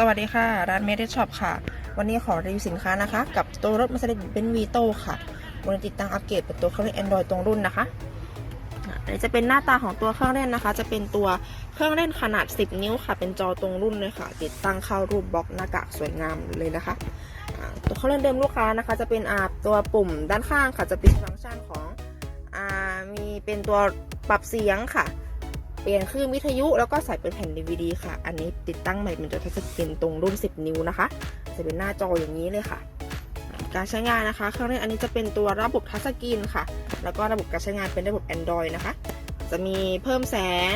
สวัสดีค่ะ ร้านเมดช็อปค่ะ วันนี้ขอรีวิวสินค้านะคะ กับตัวรถ Mercedes Benz Vito ค่ะวันติดตั้งอัปเกรดเป็นตัวเครื่องเล่น Android ตรงรุ่นนะคะอันนี้จะเป็นหน้าตาของตัวเครื่องเล่นนะคะ จะเป็นตัวเครื่องเล่นขนาด 10 นิ้วค่ะ เป็นจอตรงรุ่นเลยค่ะ ติดตั้งเข้ารูปบล็อกหน้ากากสวยงามเลยนะคะตัวเครื่องเล่นเดิมลูกค้านะคะ จะเป็นอาตัวปุ่มด้านข้างค่ะ จะเป็นฟังก์ชันของอมีเป็นตัวปรับเสียงค่ะ เปลี่ยนคลื่นวิทยุแล้วก็ใส่เป็นแผ่น DVD ค่ะ อันนี้ติดตั้งใหม่เป็นจอทัชสกรีนตรงรุ่น 10 นิ้วนะคะ จะเป็นหน้าจออย่างนี้เลยค่ะ การใช้งานนะคะ เครื่องเล่นอันนี้จะเป็นตัวระบบทัชสกรีนค่ะ แล้วก็ระบบการใช้งานเป็นระบบ Android นะคะ จะมีเพิ่มแสง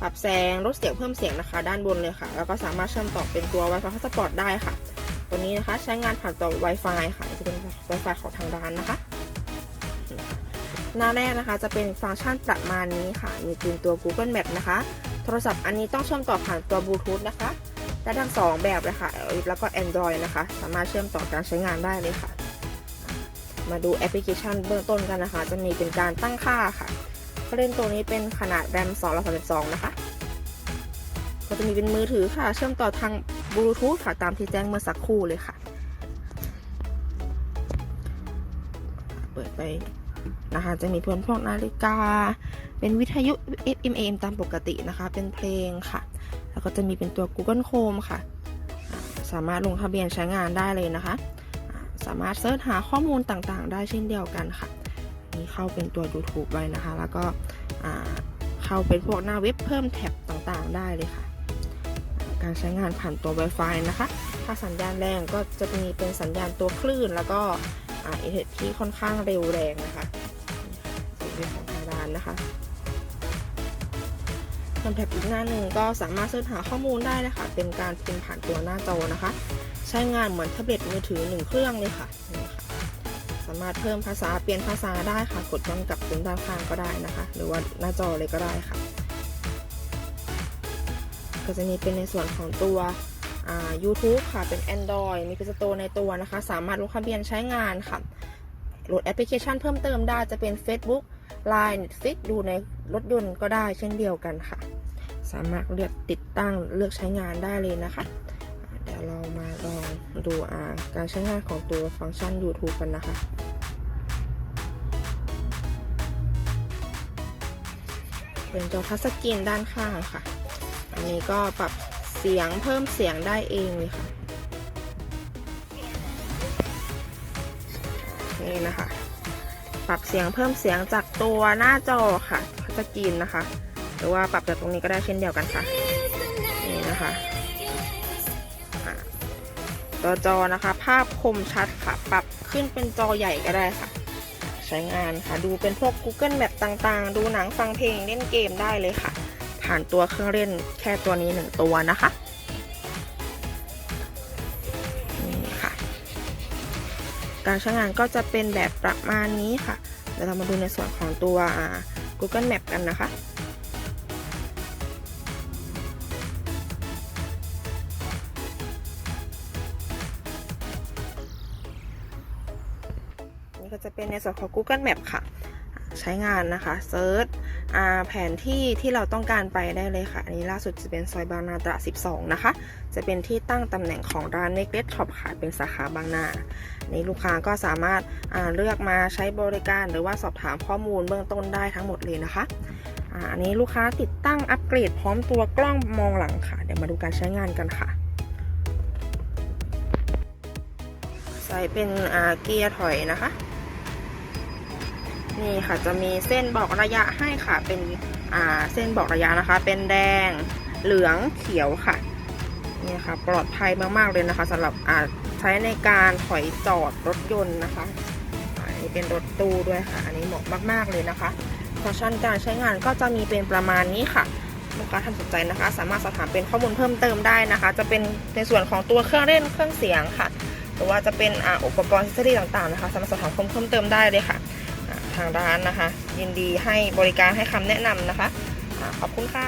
ปรับแสง ลดเสียงเพิ่มเสียงนะคะ ด้านบนเลยค่ะ แล้วก็สามารถเชื่อมต่อเป็นตัว Wi-Fi Hotspot ได้ค่ะ ตัวนี้นะคะใช้งานผ่านต่อ Wi-Fi ค่ะ จะเป็น Wi-Fi ของทางร้านนะคะ หน้าแรกนะคะจะเป็นฟังก์ชันประมาณนี้ค่ะ มีเป็นตัว Google Map นะคะ โทรศัพท์อันนี้ต้องเชื่อมต่อผ่านตัวบลูทูธนะคะ ได้ทั้งสองแบบเลยค่ะ iOS แล้วก็ Android นะคะ สามารถเชื่อมต่อการใช้งานได้เลยค่ะ มาดูแอปพลิเคชันเบื้องต้นกันนะคะ จะมีเป็นการตั้งค่าค่ะเล่นตัวนี้เป็นขนาด RAM 232นะคะ ก็จะมีเป็นมือถือค่ะ เชื่อมต่อทางบลูทูธค่ะ ตามที่แจ้งเมื่อสักครู่เลยค่ะ เปิดไป นะคะ จะมีเพื่อนพวกนาฬิกา เป็นวิทยุ FM AM ตามปกตินะคะ เป็นเพลงค่ะ แล้วก็จะมีเป็นตัว Google Chrome ค่ะ สามารถลงทะเบียนใช้งานได้เลยนะคะ สามารถเสิร์ชหาข้อมูลต่างๆ ได้เช่นเดียวกันค่ะ นี่เข้าเป็นตัว YouTube ไว้นะคะ แล้วก็เข้าเป็นพวกหน้าเว็บเพิ่มแท็บต่างๆ ได้เลยค่ะ การใช้งานผ่านตัว Wi-Fi นะคะ ถ้าสัญญาณแรงก็จะมีเป็นสัญญาณตัวคลื่นแล้วก็ เทอร์เน็ตที่ค่อนข้างเร็วแรงนะคะนี่ค่ะของทางร้านนะคะคำแท็บอีกหน้าหนึ่งก็สามารถเสิร์ชหาข้อมูลได้เลยค่ะเป็นการพิมพ์ผ่านตัวหน้าจอนะคะ ใช้งานเหมือนแท็บเล็ตมือถือหนึ่งเครื่องเลยค่ะสามารถเพิ่มภาษาเปลี่ยนภาษาได้ค่ะ กดย้อนกลับเป็นด้านข้างก็ได้นะคะ หรือว่าหน้าจอเลยก็ได้ค่ะ ก็จะมีเป็นในส่วนของตัว YouTube ค่ะ เป็น Android มีเป็นสโตในตัวนะคะ สามารถลงทะเบียนใช้งานค่ะโหลดแอปพลิเคชันเพิ่มเติมได้จะเป็น Facebook Line Netflix ดูในรถยนต์ก็ได้เช่นเดียวกันค่ะ สามารถเลือกติดตั้งเลือกใช้งานได้เลยนะคะ เดี๋ยวเรามาลองดูการใช้งานของตัวฟังก์ชัน YouTube กันนะคะเป็นจอทัชสกรีนด้านข้างค่ะ อันนี้ก็ปรับ เสียงเพิ่มเสียงได้เองเลยค่ะ นี่นะคะ ปรับเสียงเพิ่มเสียงจากตัวหน้าจอค่ะทัชสกรีนนะคะ หรือว่าปรับจากตรงนี้ก็ได้เช่นเดียวกันค่ะ นี่นะคะอะตัวจอนะคะ ภาพคมชัดค่ะ ปรับขึ้นเป็นจอใหญ่ก็ได้ค่ะ ใช้งานค่ะ ดูเป็นพวก Google Map ต่างๆ ดูหนังฟังเพลงเล่นเกมได้เลยค่ะ ผ่านตัวเครื่องเล่นแค่ตัวนี้หนึ่งตัวนะคะนี่ค่ะ การใช้งานก็จะเป็นแบบประมาณนี้ค่ะ เดี๋ยวเรามาดูในส่วนของตัว Google Map กันนะคะนี่ก็จะเป็นในส่วนของ Google Map ค่ะ ใช้งานนะคะเซิร์ช แผนที่ที่เราต้องการไปได้เลยค่ะ อันนี้ล่าสุดจะเป็นซอยบางนาตรา12 นะคะ จะเป็นที่ตั้งตำแหน่งของร้านเน็กเลสช็อปค่ะเป็นสาขาบางนานี่ลูกค้าก็สามารถเลือกมาใช้บริการหรือว่าสอบถามข้อมูลเบื้องต้นได้ทั้งหมดเลยนะคะอันนี้ลูกค้าติดตั้งอัปเกรดพร้อมตัวกล้องมองหลังค่ะ เดี๋ยวมาดูการใช้งานกันค่ะใส่เป็นเกียร์ถอยนะคะ นี่ค่ะจะมีเส้นบอกระยะให้ค่ะ เป็นอ่าเส้นบอกระยะนะคะ เป็นแดงเหลืองเขียวค่ะนี่ค่ะ ปลอดภัยมากๆเลยนะคะสำหรับอ่าใช้ในการถอยจอดรถยนต์นะคะอันนี้เป็นรถตู้ด้วยค่ะ อันนี้เหมาะมากๆเลยนะคะฟังก์ชันการใช้งานก็จะมีเป็นประมาณนี้ค่ะลูกค้าท่านสนใจนะคะ สามารถสอบถามเป็นข้อมูลเพิ่มเติมได้นะคะ จะเป็นในส่วนของตัวเครื่องเล่นเครื่องเสียงค่ะ หรือว่าจะเป็นอ,อุปกรณ์อิสรีต่างๆนะคะสามารถสอบถามข้อมูลเพิ่มเติมได้เลยค่ะ ทางร้านนะคะ ยินดีให้บริการให้คำแนะนำนะคะขอบคุณค่ะ